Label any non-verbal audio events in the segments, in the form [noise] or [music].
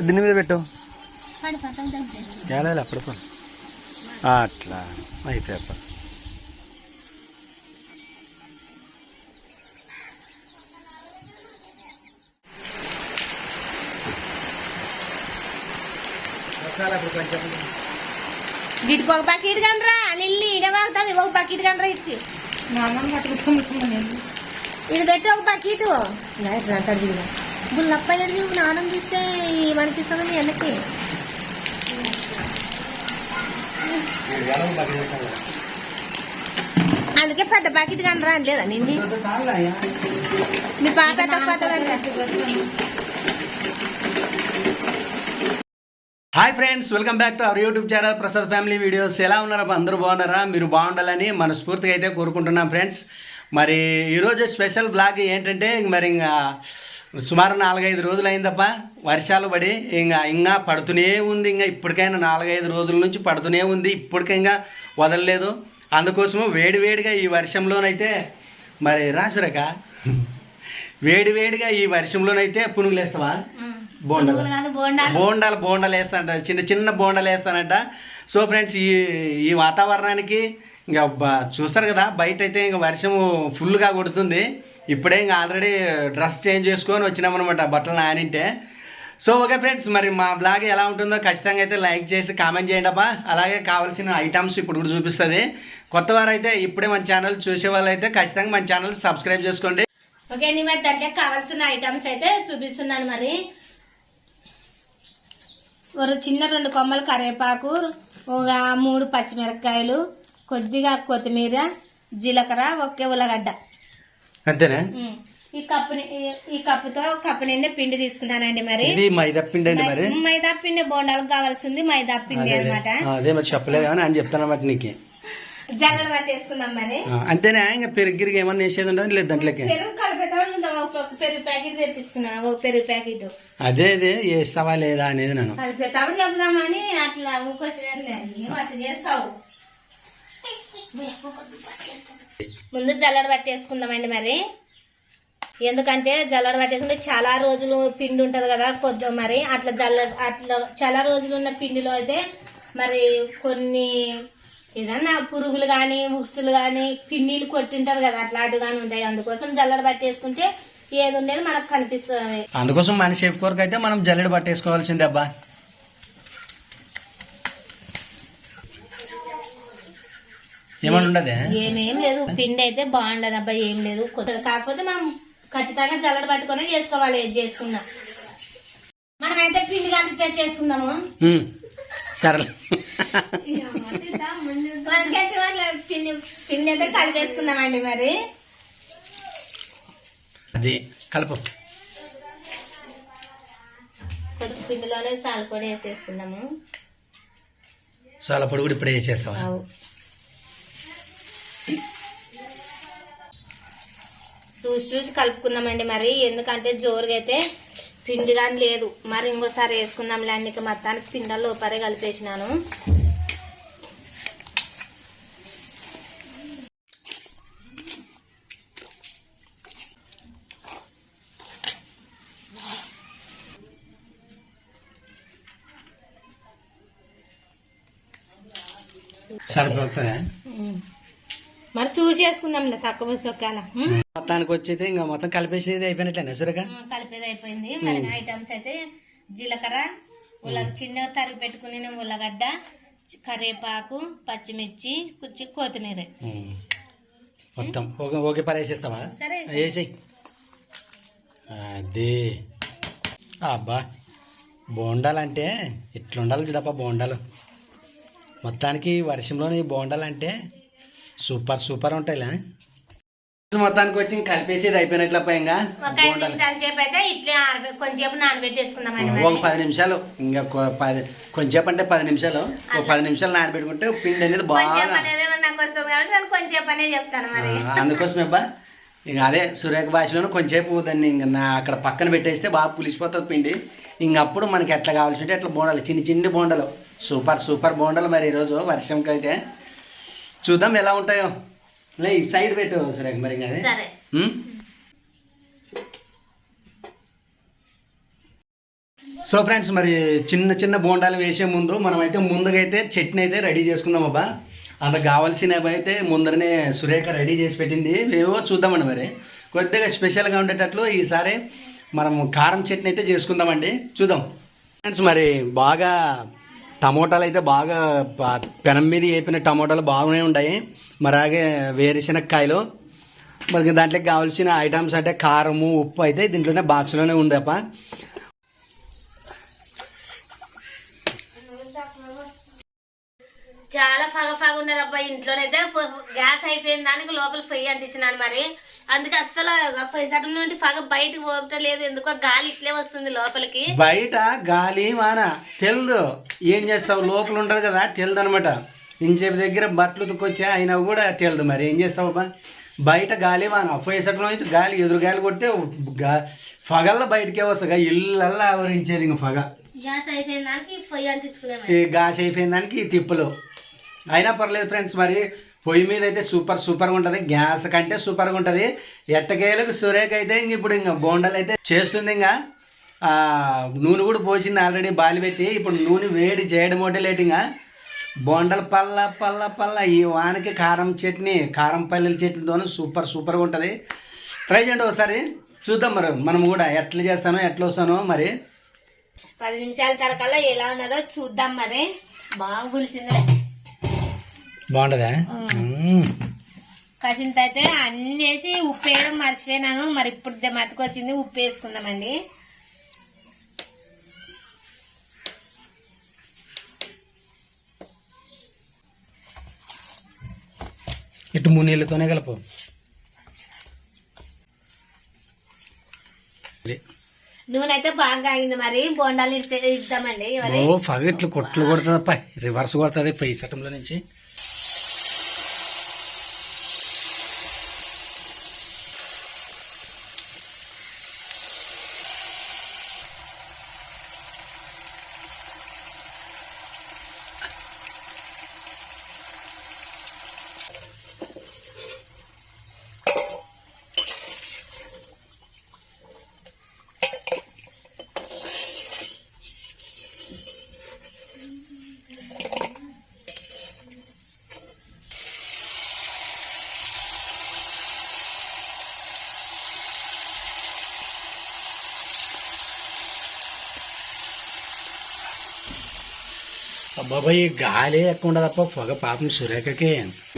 దీని మీద పెట్టు. అప్పుడు. అట్లా. అయిపోయా వీటికి ఒక బకెట్ కనరా నిల్లి ఇడ వాగుతాం ఒక బకెట్ కనరా ఇటు ఇది పెట్టి ఒక బకెట్ ఇప్పుడు లప్పయ్య నువ్వు నానం తీస్తే మనకి ఇస్తుంది మీ అన్నకి? అందుకే పెద్ద బకెట్ కనరా అని లేదా నిండి మీ పాప ఎంత hi friends welcome back to our YouTube channel Prasad family videos ఎలా ఉన్నారా? అందరూ బాగున్నారా? మీరు బాగుండాలని మనస్ఫూర్తిగా అయితే కోరుకుంటున్నాం ఫ్రెండ్స్ మరి ఈరోజు స్పెషల్ బ్లాగ్ ఏంటంటే మరి ఇంకా సుమారు నాలుగైదు రోజులు అయిందప్ప వర్షాలు పడి ఇంకా ఇంకా పడుతూనే ఉంది. ఇంకా ఇప్పటికైనా నాలుగైదు రోజుల నుంచి పడుతూనే ఉంది. ఇప్పటికీ ఇంకా వదలలేదు. అందుకోసము వేడివేడిగా ఈ వర్షంలోనైతే మరి రాసురక? [laughs] వేడివేడిగా ఈ వర్షంలోనైతే పునుగులు వేస్తావా బోండాలు. బోండాలు. బోండాలు వేస్తానంట. చిన్న చిన్న బోండాలు వేస్తానంట. సో ఫ్రెండ్స్ ఈ ఈ వాతావరణానికి ఇంకా చూస్తారు కదా బయట అయితే ఇంకా వర్షము ఫుల్గా కొడుతుంది. ఇప్పుడే ఇంకా ఆల్రెడీ డ్రెస్ చేంజ్ చేసుకొని వచ్చినామన్నమాట బట్టలు నానింటే. సో ఓకే ఫ్రెండ్స్ మరి మా బ్లాగ్ ఎలా ఉంటుందో ఖచ్చితంగా అయితే లైక్ చేసి కామెంట్ చేయండి అబ్బా. అలాగే కావాల్సిన ఐటమ్స్ ఇప్పుడు కూడా చూపిస్తుంది. కొత్త వారైతే ఇప్పుడే మన ఛానల్ చూసే వాళ్ళు అయితే ఖచ్చితంగా మన ఛానల్ సబ్స్క్రైబ్ చేసుకోండి. ఓకే అండి మరి దాంట్లో కావాల్సిన ఐటమ్స్ అయితే చూపిస్తున్నాను మరి. ఒక చిన్న రెండు కొమ్మలు కరివేపాకు ఒక మూడు పచ్చిమిరపకాయలు కొద్దిగా కొత్తిమీర జీలకర్ర ఒకే ఉల్లగడ్డ అంతేనా. ఈ కప్పు ఈ కప్పుతో కప్పు నిండా పిండి తీసుకున్నానండి మరి. ఇది మైదా పిండి అండి మరి? మైదా పిండి బోండాలకు కావాల్సింది మైదా పిండి. అనమాట. ఆ, అదే మరి చెప్పలేదు కానీ అని చెప్తాను అన్నమాట నీకు. జల్లడ పట్టేసుకుందాం మరి. అంతేనా? ఇంకా పెరుగు గిరిగి ఏమన్నా వేసేది ఉంటుంది లేదు దాంట్లోకి? పెరుగు ఒక పెరుగు ప్యాకెట్ తెప్పించుకున్నాను ఒక పెరుగు ప్యాకెట్. అదే అదే వేస్తావా లేదా అనేది నేను కలిపేటప్పుడు చెప్దామని అట్లా చేస్తావు. ముందు జల్లడ పట్టేసుకుందామండి మరి. ఎందుకంటే జల్లడ పట్టేసుకుంటే చాలా రోజులు పిండి ఉంటది కదా కొద్ది మరి. అట్లా జల్ల అట్లా చాలా రోజులు ఉన్న పిండిలో అయితే మరి కొన్ని ఏదన్నా పురుగులు కానీ ఉక్సులు కానీ పిన్నీలు కొట్టింటారు కదా అట్లాంటివి కానీ ఉంటాయి. అందుకోసం జల్లడ పట్టేసుకుంటే ఏది ఉండేది మనకు కనిపిస్తుంది. అందుకోసం మన షేఫ్ కొరకు అయితే మనం జల్లెడ పట్టేసుకోవాల్సిందే అబ్బా. ఉండదే? ఏమేం లేదు పిండి అయితే బాగుండదు అబ్బాయి ఏం లేదు. కాకపోతే మనం ఖచ్చితంగా జల్లడ పట్టుకొని చేసుకోవాలి ఏది చేసుకున్నా. మనం అయితే పిండి కలిపి చేసుకుందాము? సరే మనకైతే వాళ్ళ పిండి పిండి అయితే కలిపేసుకుందామండి మరి అది కలుపు. కొద్ది పిండిలోనే సాల్ కూడా వేసేసుకుందాము. చాలా పొడి కూడా ఇప్పుడే ఆవు. చూసి చూసి కలుపుకుందామండి మరి. ఎందుకంటే జోరుగా అయితే పిండి కానీ లేదు. మరి ఇంకోసారి వేసుకుందాంలే అన్ని మొత్తానికి పిండల్లో పరే కలిపేసినాను. సరిపోతుందా మరి చూసి వేసుకుందాంలే తక్కువ సొక్కాల. మొత్తానికి వచ్చేది ఇంకా మొత్తం కలిపేసేది అయిపోయినట్లే సరిగా? కలిపేది అయిపోయింది. మరి ఐటమ్స్ అయితే జీలకర్ర ఉల్ల చిన్న తరిగి పెట్టుకుని ఉల్లగడ్డ కరివేపాకు పచ్చిమిర్చి కుచ్చి కొత్తిమీర. మొత్తం ఓకే ఓకే పని వేసేస్తావా? సరే వేసేయి. అది. అబ్బా బోండాలంటే ఇట్లుండాలి చూడప్ప బోండాలు. మొత్తానికి వర్షంలోని బోండాలంటే సూపర్ సూపర్ ఉంటాయిలే. మొత్తానికి వచ్చి ఇంక కలిపేసేది అయిపోయినట్లప్ప ఇంకా ఒక పది నిమిషాలు. ఇంకా కొ- పది కొంచెంసేపు అంటే పది నిమిషాలు. ఒక పది నిమిషాలు నానబెట్టుకుంటే పిండి అనేది బాగా కొంచెం కొంచెం అందుకోసమే అబ్బా ఇంక అదే సురేఖ భాషలోనే కొంచెంసేపు దాన్ని ఇంక నా అక్కడ పక్కన పెట్టేస్తే బాగా పులిసిపోతుంది పిండి. ఇంక అప్పుడు మనకి ఎట్లా కావాల్సి ఉంటే అట్లా బోండాలు చిన్ని చిన్ని బోండలు. సూపర్ సూపర్ బోండలు మరి ఈరోజు వర్షంకి అయితే చూద్దాం ఎలా ఉంటాయో. లే ఇటు సైడ్ పెట్టు సురేఖ మరి ఇంకా అది. సరే. ఉమ్? సో ఫ్రెండ్స్ మరి చిన్న చిన్న బోండాలు వేసే ముందు మనమైతే ముందుగా అయితే చట్నీ అయితే రెడీ చేసుకుందాం అబ్బా. అందుకు కావాల్సినవి అయితే ముందరనే సురేఖ రెడీ చేసి పెట్టింది. ఏవో చూద్దామండి మరి. కొద్దిగా స్పెషల్గా ఉండేటట్లు ఈసారి మనం కారం చట్నీ అయితే చేసుకుందామండి. చూద్దాం. ఫ్రెండ్స్ మరి బాగా టమోటాలు అయితే బాగా పెనం మీద వేపిన టమోటాలు బాగానే ఉన్నాయి మరి అలాగే వేరుశనక్కాయలు. మరి దాంట్లోకి కావాల్సిన ఐటమ్స్ అంటే కారము ఉప్పు అయితే దీంట్లోనే బాక్స్లోనే ఉందప్ప. చాలా ఫగ ఫగ ఉన్నది అబ్బా ఇంట్లోనైతే గ్యాస్ అయిపోయిన దానికి లోపల పొయ్యి అంటించినాను మరి. అందుకే అస్సలు పొయ్యి సటం నుండి ఫగ బయటకు పోవట్లేదు. ఎందుకో గాలి ఇట్లే వస్తుంది లోపలికి. బయట గాలి వాన. తెల్దు. ఏం చేస్తావు? లోపల ఉండదు కదా. తెల్దు అనమాట ఇంచేపు దగ్గర బట్టలు ఉతుకొచ్చా? అయినా కూడా తెల్దు మరి. ఏం చేస్తావు అబ్బా బయట గాలి వాన. పోయేసట్లో నుంచి గాలి ఎదురు గాలి కొడితే గా ఫగల్ల బయటకే వస్తుంది. ఇళ్ళల్లా ఆవరించేది ఇంక ఫగ. గ్యాస్ అయిపోయిన దానికి ఈ గాస్ అయిపోయిన దానికి తిప్పులు. అయినా పర్లేదు ఫ్రెండ్స్ మరి పొయ్యి మీద అయితే సూపర్ సూపర్గా ఉంటుంది. గ్యాస్ కంటే సూపర్గా ఉంటుంది. ఎట్టకేలకు సురేఖ అయితే ఇంక ఇప్పుడు ఇంకా బోండాలు అయితే చేస్తుంది ఇంకా. నూనె కూడా పోసింది ఆల్రెడీ బాలి పెట్టి. ఇప్పుడు నూనె వేడి చేయడం ఒకటే లేట్ ఇంకా. బోండాలు పల్ల పల్ల పల్ల. ఈ వానకి కారం చట్నీ కారం పల్లెల చట్నీతో సూపర్ సూపర్గా ఉంటుంది. ట్రై చేయండి ఒకసారి. చూద్దాం మరి మనం కూడా ఎట్లా చేస్తానో ఎట్లా వస్తానో మరి. పది నిమిషాల తరకల్లా ఎలా ఉన్నదో చూద్దాం మరి. బాగా గులిసిందిలే. బాగుంటుందా కసింత అయితే అన్ని వేసి ఉప్పు వేయడం మర్చిపోయినాను. మరి ఇప్పుడు మతికొచ్చింది ఉప్పు వేసుకుందామండి. ఇటు మూడు నీళ్ళతోనే కలపు. నూనె అయితే బాగా ఆగింది మరి. బోండాలు ఇద్దామండి ఓ పగ ఇట్లా కొట్లు కొడుతుందప్ప. రివర్స్ కొడుతుంది పై సటంలో నుంచి. అబ్బాబాయ్ గాలి ఎక్కువ ఉండదు తప్ప పొగ పాపం సురేఖకి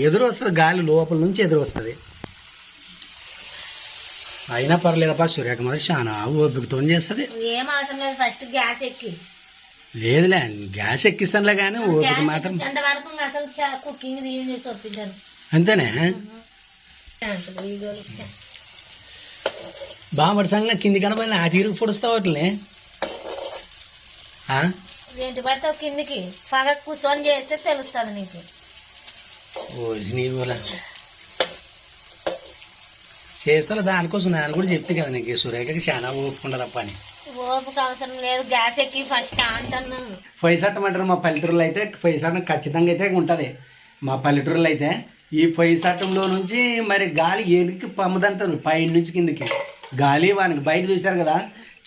ఎదురు వస్తుంది గాలి లోపల నుంచి ఎదురు వస్తుంది. అయినా పర్లేదప్ప సురేఖ మీద చాలా ఓపికతో చేస్తుంది. ఏం అవసరం లేదు ఫస్ట్ గ్యాస్ ఎక్కి. లేదులే గ్యాస్ ఎక్కిస్తానులే కానీ ఓపిక మాత్రం అసలు కుకింగ్ అంతేనే? బామడి సంగ కింది కనపడిన ఆ తీరుకు పొడుస్తావు అట్లనే ఆ? ఏంటి పడతావు కిందికి? పగ కూర్చొని చేస్తే తెలుస్తుంది నీకు. ఓ నీవులా చేస్తా దానికోసం నేను కూడా చెప్తే కదా నీకు సురేఖకి చాలా ఓపుకుండదప్ప అని ఓపిక అవసరం లేదు గ్యాస్ ఎక్కి ఫస్ట్ అంటున్నాను ఫైసట్టం అంటారు మా పల్లెటూరులో అయితే ఫైసట్టం ఖచ్చితంగా అయితే ఉంటుంది. మా పల్లెటూరులో అయితే ఈ ఫైసట్టంలో నుంచి మరి గాలి ఏడికి పమ్మదంటారు పైన నుంచి కిందికి. గాలి వానికి బయట చూశారు కదా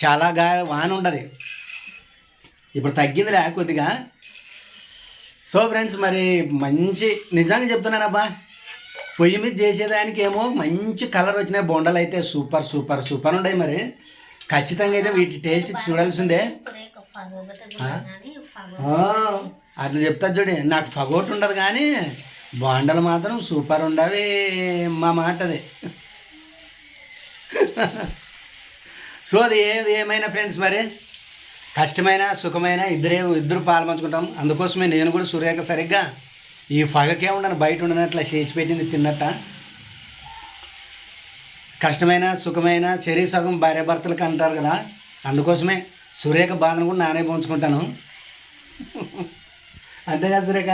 చాలా గాలి వాన ఉండదు ఇప్పుడు తగ్గిందిలే కొద్దిగా. సో ఫ్రెండ్స్ మరి మంచి నిజంగా చెప్తున్నానబ్బా. పొయ్యి మీద చేసేదానికి ఏమో మంచి కలర్ వచ్చినాయి. బొండలు అయితే సూపర్ సూపర్ సూపర్ ఉన్నాయి మరి. ఖచ్చితంగా అయితే వీటి టేస్ట్ చూడాల్సిందే. అట్లా చెప్తా చూడి నాకు ఫగోట్ ఉండదు కానీ బొండలు మాత్రం సూపర్ ఉండవి మా మాట అది సో అది ఏది ఏమైనా ఫ్రెండ్స్ మరి? కష్టమైన సుఖమైన ఇద్దరే ఇద్దరు పాల్పంచుకుంటాం అందుకోసమే నేను కూడా సురేఖ సరిగ్గా ఈ ఫగకే ఉండను బయట ఉండను అట్లా చేసి పెట్టింది తిన్నట్ట. కష్టమైన సుఖమైన శరీర సగం భార్య భర్తలకు అంటారు కదా అందుకోసమే సురేఖ బాధను కూడా నానే పోంచుకుంటాను. అంతేగా సురేఖ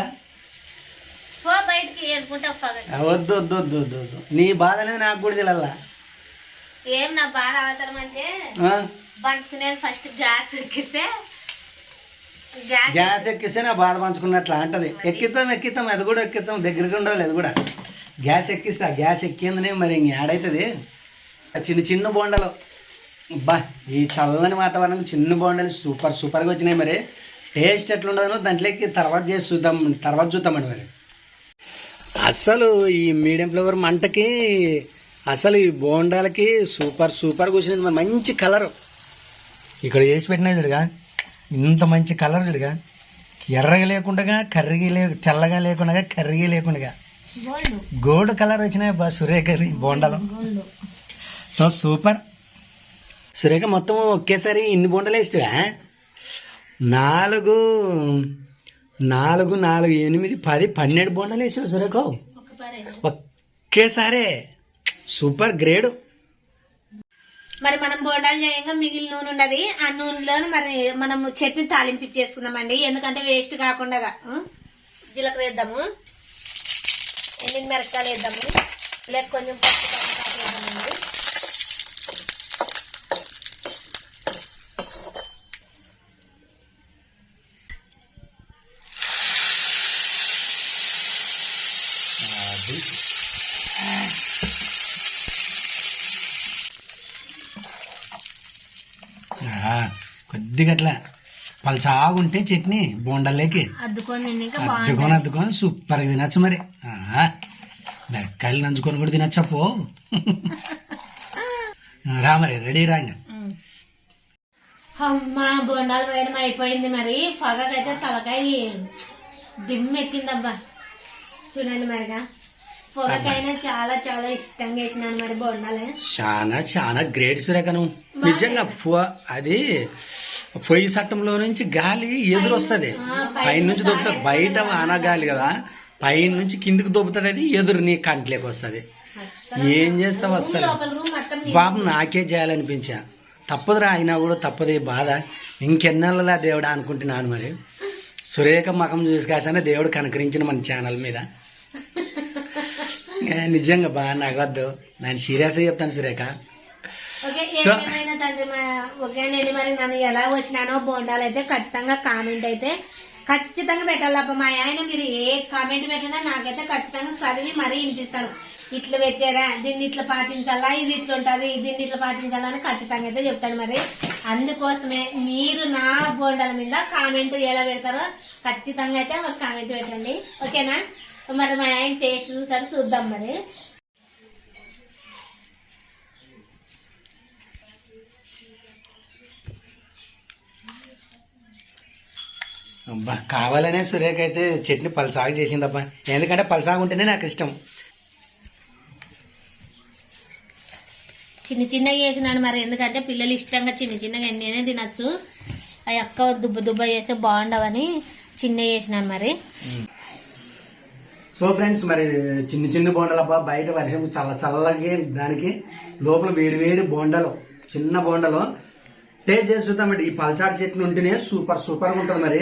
వద్దు వద్దు వద్దు వద్దు వద్దు. నీ బాధ అనేది నాకు కూడా తెలియాల ఏం నా బాధ అవసరం అంటే? పంచుకునేది ఫస్ట్ గ్యాస్ ఎక్కిస్తే గ్యాస్ ఎక్కిస్తే నా బాధ పంచుకున్నట్లు అంటది. ఎక్కిస్తాం ఎక్కిస్తాం అది కూడా ఎక్కిస్తాం దగ్గరగా ఉండాలి అది కూడా. గ్యాస్ ఎక్కిస్తా గ్యాస్ ఎక్కిందనే మరి ఇంక ఏడైతుంది ఆ చిన్న చిన్న బోండలు. బా ఈ చల్లని వాతావరణం చిన్న బోండలు సూపర్ సూపర్గా వచ్చినాయి మరి. టేస్ట్ ఎట్లుండదో దాంట్లోకి తర్వాత చేసి చూద్దాం తర్వాత చూద్దామండి మరి. అసలు ఈ మీడియం ఫ్లేవర్ మంటకి అసలు ఈ బోండాలకి సూపర్ సూపర్గా వచ్చింది మరి. మంచి కలర్. ఇక్కడ చేసి పెట్టినా చూడగా. ఇంత మంచి కలర్ చూడగా. ఎర్రగా లేకుండా కర్రీగా లే తెల్లగా లేకుండా కర్రీగా లేకుండా గోల్డ్. కలర్ వచ్చినాయి బా సురేఖ బోండాలు. So super. సురేఖ మొత్తం ఒకేసారి ఇన్ని బోండలు వేస్తావా నాలుగు నాలుగు నాలుగు ఎనిమిది పది పన్నెండు బోండలు వేసావు సురేఖ? ఒకేసారే. Super grade. మరి మనం బోండాలు చేయంగా మిగిలిన నూనె ఉన్నది. ఆ నూనెలో మరి మనం చట్నీ తాలింపించేసుకుందామండి ఎందుకంటే వేస్ట్ కాకుండా? జీలకర్ర వేద్దాము. ఎండిన మిరపకాయలు వేద్దాము. లేక కొంచెం పచ్చి కరివేపాకు వేద్దామండి. కొద్దిగా అట్లా పలసాగుంటే చట్నీ బోండల్లోకి. అద్దుకొని అద్దుకొని సూపర్గా తినచ్చు మరి. ఆ, మిరపకాయలు నంచుకొని కూడా తినచ్చా పో. [laughs] రా మరి రెడీ రా. అమ్మా బోండాలు వేయడం అయిపోయింది మరి. పొగకైతే తలకాయ దిమ్మ ఎక్కిందబ్బా చూడండి మరిగా. పొగకైనా చాలా చాలా ఇష్టంగా వేసినాను మరి బోండాలే. చాలా చాలా గ్రేట్ సురేఖను నిజంగా అది పొయ్యి సట్టంలో నుంచి గాలి ఎదురు వస్తుంది పైన నుంచి దొబ్బుతుంది బయట వాన గాలి కదా పైన నుంచి కిందికి దొబ్బుతుంది అది ఎదురు నీ కంట్లోకి వస్తుంది. ఏం చేస్తావు అస్సలు? పాపం నాకే చేయాలనిపించా. తప్పదురా అయినా కూడా తప్పదు బాధ. ఇంకెన్నెళ్ళలా దేవుడా అనుకుంటున్నాను మరి? సురేఖ మకం చూసి కాసానే దేవుడు కనుకరించిన మన ఛానల్ మీద. నిజంగా బాగా నగవద్దు నేను సీరియస్గా చెప్తాను సురేఖ. సో- తండ్రి మా- ఓకేనండి మరి నన్ను ఎలా వచ్చినానో బోండాలు అయితే ఖచ్చితంగా కామెంట్ అయితే ఖచ్చితంగా పెట్టాలప్ప మా ఆయన మీరు ఏ కామెంట్ పెట్టినా నాకైతే ఖచ్చితంగా చదివి మరీ వినిపిస్తాను ఇట్లా పెట్టారా దీన్ని ఇట్లా పాటించాలా ఇది ఇట్లా ఉంటుంది దీన్ని ఇట్లా పాటించాలా అని ఖచ్చితంగా అయితే చెప్తాను మరి. అందుకోసమే మీరు నా బోండాల మీద కామెంట్ ఎలా పెడతారో ఖచ్చితంగా అయితే ఒక కామెంట్ పెట్టండి. ఓకేనా? మరి మా ఆయన టేస్ట్ చూసాడు చూద్దాం మరి. కావాలనే సురేఖ అయితే చట్నీ పలసాగు చేసిందబ్బా. ఎందుకంటే పలసాగు ఉంటేనే నాకు ఇష్టం. చిన్న చిన్నగా చేసినాను మరి ఎందుకంటే పిల్లలు ఇష్టంగా చిన్న చిన్నగా ఎన్నైనా తినచ్చు. అవి అక్క దుబ్బ దుబ్బ చేస్తే బాగుండవని చిన్న చేసినాను మరి. సో ఫ్రెండ్స్ మరి చిన్న చిన్న బోండాలు అబ్బా బయట వర్షం చల్ల చల్లగా దానికి లోపల వేడి వేడి బోండలు చిన్న బోండలు. టేస్ట్ చేసి చూద్దామండి ఈ పల్చాడు చట్నీ ఉంటేనే సూపర్ సూపర్గా ఉంటుంది మరి.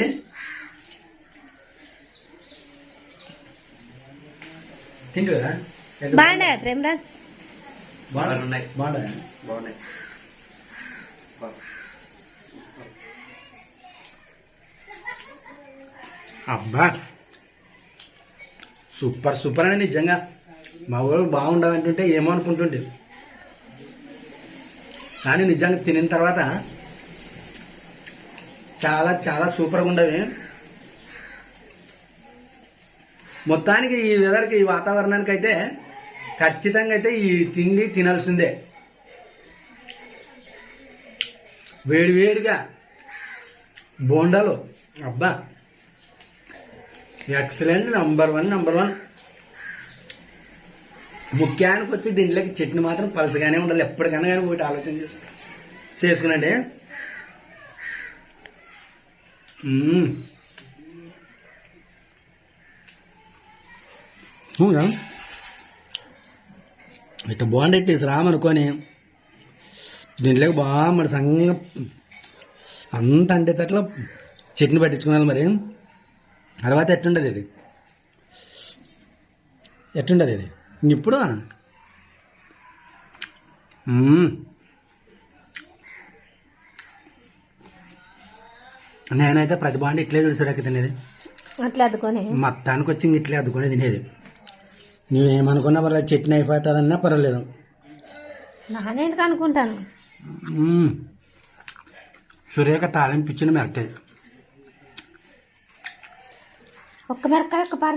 తింటురా బాగుండే ప్రేమరాజ్? బాగున్నాయి. బాగున్నాయి బాగున్నాయి. అబ్బా! సూపర్ సూపర్ అని నిజంగా. మా ఊరు బాగుండవంటుంటే ఏమో అనుకుంటుంటే కానీ నిజంగా తినిన తర్వాత చాలా చాలా సూపర్గా ఉండవి. మొత్తానికి ఈ వెదర్కి ఈ వాతావరణానికి అయితే ఖచ్చితంగా అయితే ఈ తిండి తినాల్సిందే. వేడివేడిగా బోండాలు. అబ్బా! Excellent number one number one ముఖ్యానికి వచ్చి దీంట్లోకి చట్నీ మాత్రం పలసగానే ఉండాలి. ఎప్పటికైనా కానీ ఒకటి ఆలోచన చేసు చేసుకునండి. అవునా? ఇట్లా బాగుండేటి రామనుకొని దీంట్లోకి బాగా మరి సంగ అంత అంటే అట్లా చట్నీ పట్టించుకోవాలి మరి. తర్వాత ఎట్టుండదు ఇది? ఎట్టుండదు ఇది? ఇప్పుడు. నేనైతే ప్రతి బాండి ఇట్లే సురేఖ తినేది. అట్లా అద్దుకొని మొత్తానికి వచ్చి ఇట్లే అద్దుకొని తినేది. నువ్వేమనుకున్నా పర్లేదు చట్నీ అయిపోతుందన్నా పర్వాలేదు నానేందుకు అనుకుంటాను. సురేఖ తాలింపు ఇచ్చిన మెరకాయ ఒక్క మిరకాయ ఒక్క పార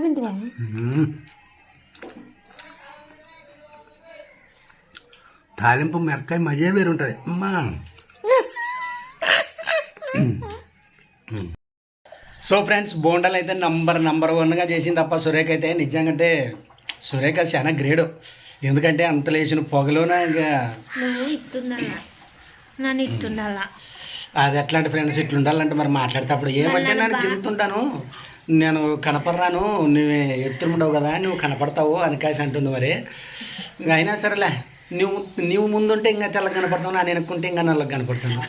తాలింపు మిరకాయ మజే వేరు ఉంటుంది అమ్మా. సో ఫ్రెండ్స్ బోండాలు అయితే నంబర్ నంబర్ వన్గా చేసింది తప్ప సురేఖ అయితే నిజంగా సురేఖ చాలా గ్రేడు ఎందుకంటే అంత లేచిన పొగలోన ఇంకా? అది ఎట్లాంటి ఫ్రెండ్స్ ఇట్లా ఉండాలంటే మరి మాట్లాడేటప్పుడు ఏమంటే నేను గింతుంటాను నేను కనపడరాను నువ్వు ఎత్తుముండవు కదా నువ్వు కనపడతావు అని కాసి అంటుంది మరి. ఇంకా అయినా సరేలే. నువ్వు నువ్వు ముందుంటే ఇంకా తెల్లగా కనపడతావు నేను వెనుక్కుంటే ఇంకా నల్లగా కనపడతాను.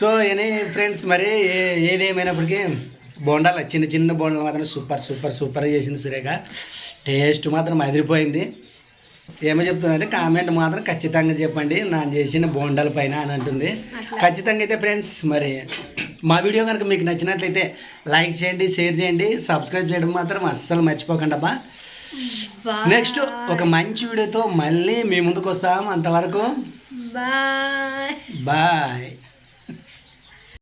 సో ఏనే ఫ్రెండ్స్ మరి ఏ- ఏదేమైనప్పటికీ బోండాలు చిన్న చిన్న బోండాలు మాత్రం సూపర్ సూపర్ సూపర్ చేసింది సురేఖ. టేస్ట్ మాత్రం అదిరిపోయింది. ఏమో చెప్తుందంటే కామెంట్ మాత్రం ఖచ్చితంగా చెప్పండి. నేను చేసిన బోండాల పైన అని అంటుంది. ఖచ్చితంగా అయితే ఫ్రెండ్స్ మరి మా వీడియో కనుక మీకు నచ్చినట్లయితే లైక్ చేయండి షేర్ చేయండి సబ్స్క్రైబ్ చేయడం మాత్రం అస్సలు మర్చిపోకండి అబ్బా నెక్స్ట్ ఒక మంచి వీడియోతో మళ్ళీ మీ ముందుకు వస్తాం అంతవరకు. బాయ్. బాయ్.